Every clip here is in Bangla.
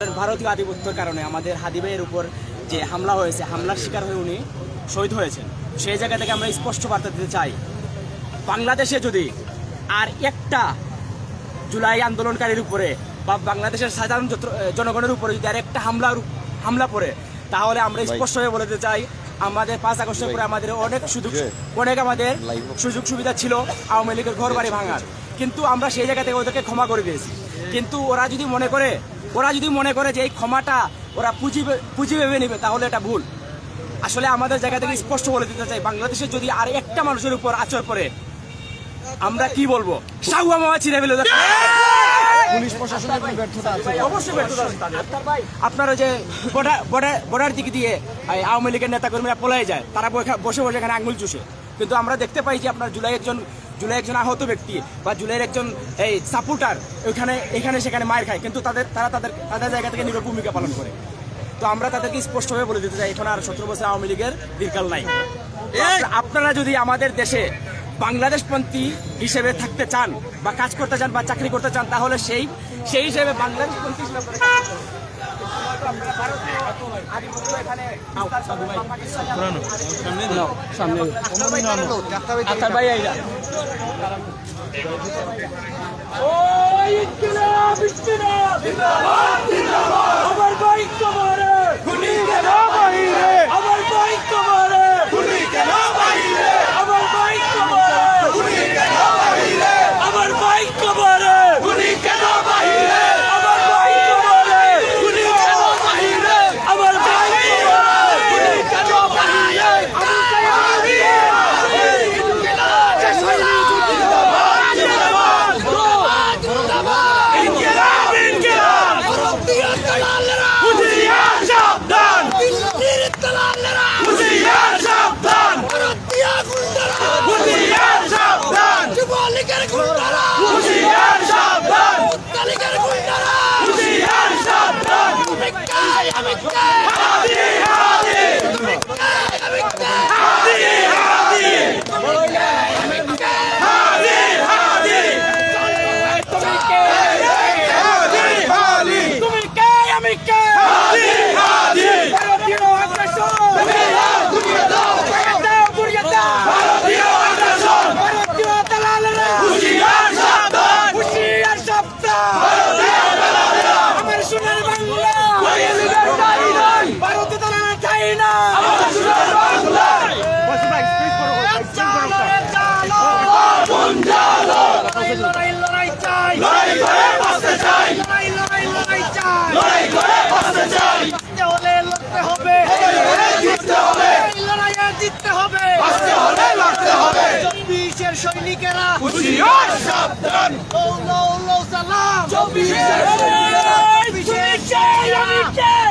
ভারতীয় আধিপত্যের কারণে আমাদের হাদি ভাইয়ের উপর যে হামলা হয়েছে হামলার শিকার হয়ে উনি শহীদ হয়েছেন। সেই জায়গা থেকে আমরা স্পষ্ট বার্তা দিতে চাই বাংলাদেশে যদি আর একটা জুলাই আন্দোলনকারীর উপরে বা বাংলাদেশের সাধারণ জনগণের উপরে যদি আর একটা হামলার হামলা পড়ে তাহলে আমরা স্পষ্টভাবে বলে দিতে চাই আমাদের পাঁচ আগস্টের পরে আমাদের অনেক সুযোগ অনেক আমাদের সুযোগ সুবিধা ছিল আওয়ামী লীগের ঘর বাড়ি ভাঙার। কিন্তু আমরা সেই জায়গা থেকে ওদেরকে ক্ষমা করে দিয়েছি। কিন্তু ওরা যদি মনে করে ওরা যদি মনে করে যে এই ক্ষমাটা ওরা পুঁজি পুঁজি ভেবে নেবে তাহলে এটা ভুল। আসলে আমাদের জায়গা থেকে স্পষ্ট বলে দিতে চাই বাংলাদেশে যদি আর একটা মানুষের উপর আচর করে আমরা কি বলব? সাহুয়া মামা ছিঁড়ে ফেলে পুলিশ প্রশাসনের ব্যর্থতা আছে। অবশ্যই ব্যর্থতা। আপনারা যে বর্ডার দিকে দিয়ে আওয়ামী লীগের নেতা কর্মীরা পলাই যায় তারা বসে- বসে বসে এখানে আঙুল চুষে। কিন্তু আমরা দেখতে পাই যে আপনার জুলাই একজন জুলাই একজন আহত ব্যক্তি বা জুলাইয়ের একজন এই সাপোর্টার ওইখানে এখানে সেখানে মায়ের খায় কিন্তু তাদের তারা তাদের তাদের জায়গা থেকে নীরব ভূমিকা পালন করে তো আমরা তাদেরকে স্পষ্টভাবে বলে দিতে চাই এখন আর সতেরো বছর আওয়ামী লীগের দীর্ঘকাল নাই আপনারা যদি আমাদের দেশে বাংলাদেশপন্থী হিসেবে থাকতে চান বা কাজ করতে চান বা চাকরি করতে চান তাহলে সেই সেই হিসেবে বাংলাদেশপন্থী হিসেবে সামনে আচ্ছা ভাই আইরা আমার বাইক কমারে গুলি কেন বাইরে আমার বাইক কমারে গুলি কেন বাইরে আমার বাইক কমারে গুলি কেন বাইরে আমার বাইক কমারে গুলি কেন বাইরে আমার বাইক কমারে গুলি কেন বাইরে আমার বাইক কমারে গুলি কেন বাইরে আমি চাই আমি ইনকিলাব জিন্দাবাদ জিন্দাবাদ ইনকিলাব ইনকিলাব হুঁশিয়ার সাবধান হুঁশিয়ার সাবধান হুঁশিয়ার সাবধান হুঁশিয়ার সাবধান হুঁশিয়ার সাবধান হাদি হাদি হাদি হাদি হাদি হাদি তুমি কে হাদি হাদি তুমি কে আমি কে হাদি হাদি ভারতীয় আগ্রাসন ঘুরিয়ে দাও ঘুরিয়ে দাও ভারতীয় আগ্রাসন ভারতীয় দালালেরা হুঁশিয়ার সাবধান হুঁশিয়ার সাবধান ভারতীয় দালালেরা আমার সোনার বাংলা ভারতীয় দালালেরা চাই না আমার সোনার বাংলা লড়াই লড়াই চাই লড়াই করে বাঁচতে চাই লড়াই লড়াই লড়াই চাই লড়াই করে বাঁচতে চাই বাঁচতে হলে লড়তে হবে জিততে হবে লড়াইয়ে জিততে হবে বাঁচতে হলে লড়তে হবে। চব্বিশের সৈনিকেরা হুঁশিয়ার সাবধান। ও লো লো সালাম। চব্বিশের সৈনিকেরা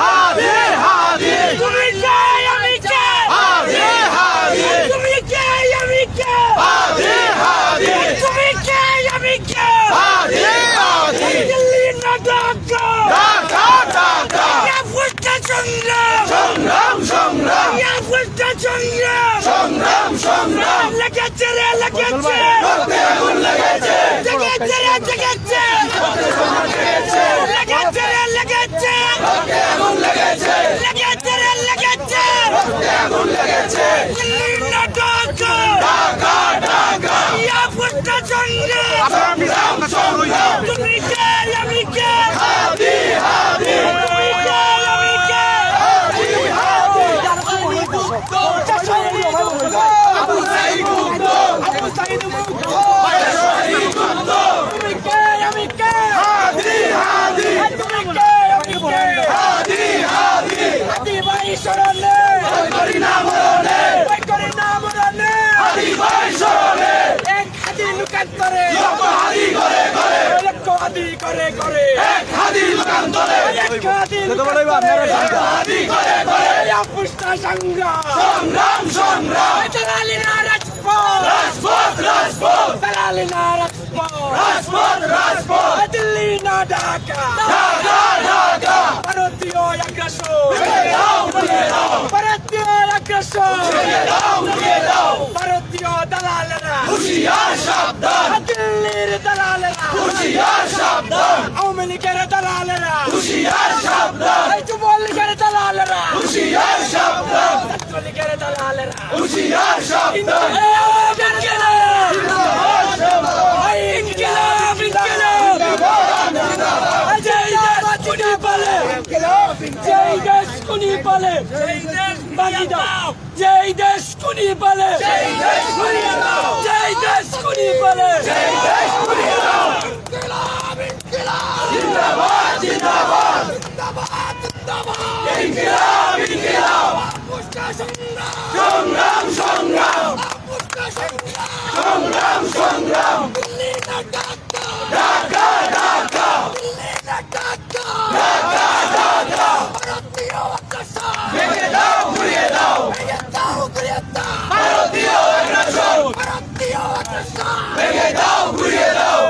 হাদি হাদি তুমি কে আমি কে হাদি হাদি তুমি কে আমি কে হাদি হাদি তুমি কে আমি কে হাদি হাদি দিল্লি না ঢাকা ঢাকা ঢাকা ইয়া ফুটা সংগ্রাম সংগ্রাম সংগ্রাম ইয়া ফুটা সংগ্রাম সংগ্রাম সংগ্রাম লেগেছে রে লেগেছে রক্তে আগুন লেগেছে লেগেছে রে লেগেছে লেগেছে রে লেগেছে রক্তে আগুন লেগেছে লেগেছে রে লেগেছে রক্তে আগুন লেগেছে দিল্লি না ঢাকা ঢাকা ঢাকা ইয়া ফুটা সংগ্রাম সংগ্রাম সংগ্রাম তুমি কে আমি কে হাদি হাদি তুমি কে আমি কে হাদি হাদি আবু সাইদ মুক্ত আবু সাইদ মুক্ত বায়াসী মুক্ত তুমি কে আমি কে হাদি হাদি তুমি কে আমি কে হাদি হাদি হাদি ভাই শরণে ভয় করি না মরণে ভয় করি না মরণে হাদি ভাই শরণে এক হাদি লুকান্তরে লক্ষ হাদি করে করে লক্ষ হাদি করে করে। এক হাদি হাদি লুকান্তরে এক হাদি করে করে। পুষ্টা সংগ্রাম। সংগ্রাম সংগ্রাম। দালালিনা রাজপথ। রাজপথ রাজপথ। দালালিনা রাজপথ। রাজপথ রাজপথ। দিল্লি না ঢাকা। ঢাকা ঢাকা। ভারতীয় আগ্রাসন। ভারতীয় আগ্রাসন। ভারতীয় দালালেরা। হুশিয়ার সাবধান। দিল্লির দালালেরা। হুশিয়ার সাবধান। আওয়ামী লীগের দালালেরা। হুশিয়ার সাবধান। এই যুবলীগের দালালেরা। হুশিয়ার সাবধান। ছাত্রলীগের দালালেরা। হুশিয়ার সাবধান। কুনি পালে বাগি দাও। জয় দেশ কুনি পালে দেশ জয় দেশ কুনি পালে ঘুরিয়ে দাও জিন্দাবাদ জিন্দাবাদ। ইনকিলাব সংগ্রাম সংগ্রাম। সংগ্রাম সংগ্রাম। ঢাকা ঢাকা। ঢাকা ভেঙে দাও ঘুরিয়ে দাও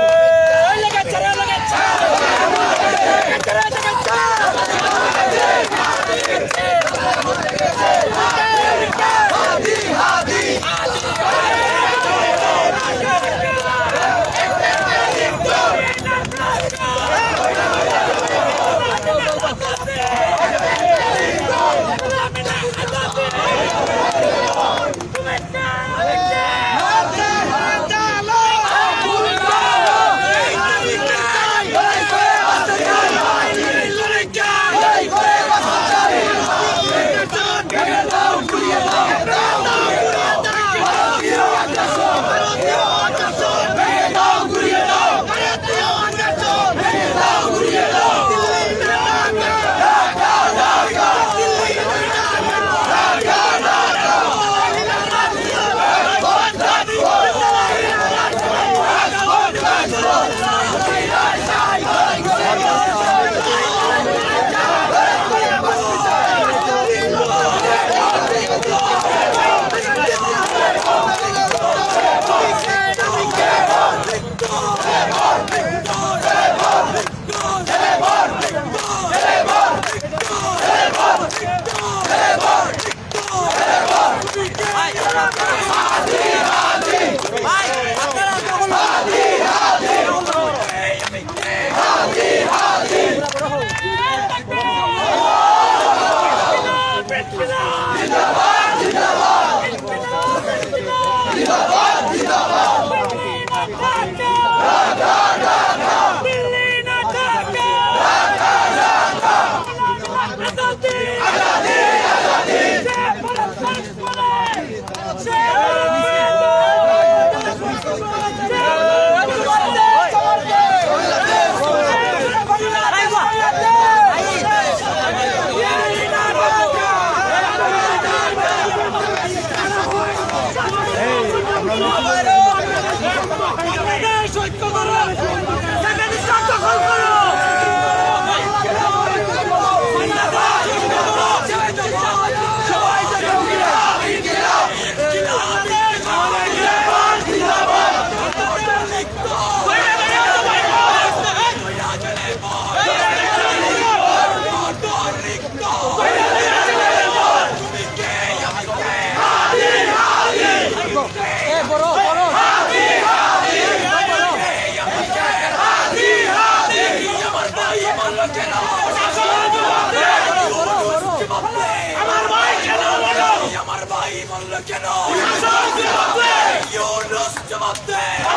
nothing!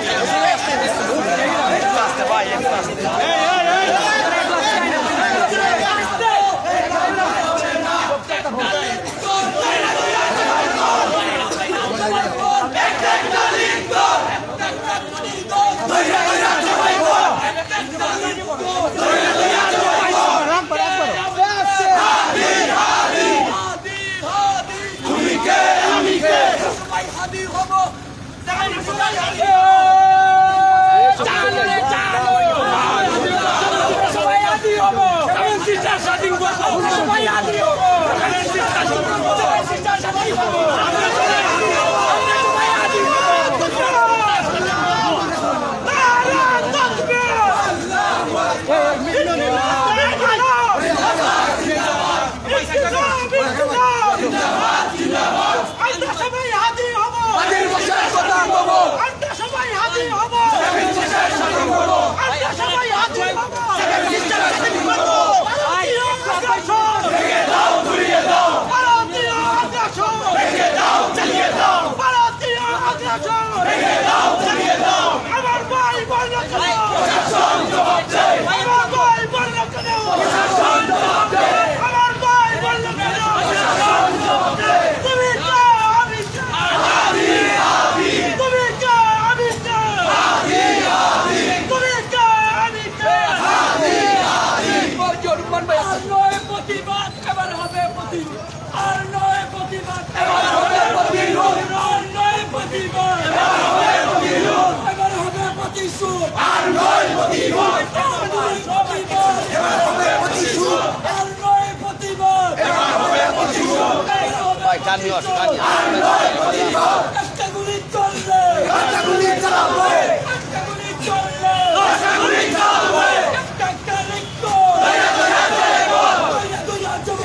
Yeah. 정말 약해요.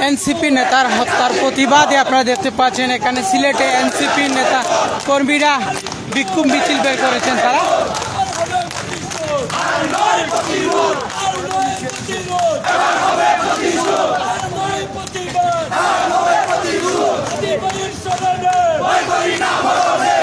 এনসিপি নেতার হত্যার প্রতিবাদে আপনারা দেখতে পাচ্ছেন, এখানে সিলেটে এনসিপি নেতা কর্মীরা বিক্ষোভ মিছিল বের করেছেন তারা। প্রতিরোধ ভয় করি না মরণে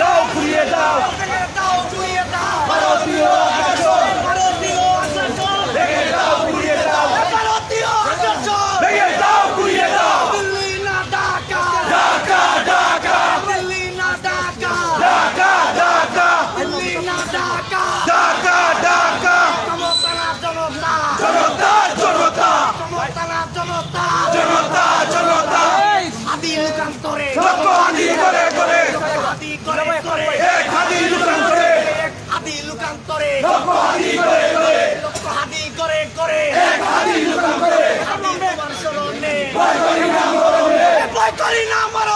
দাও পারি না আমার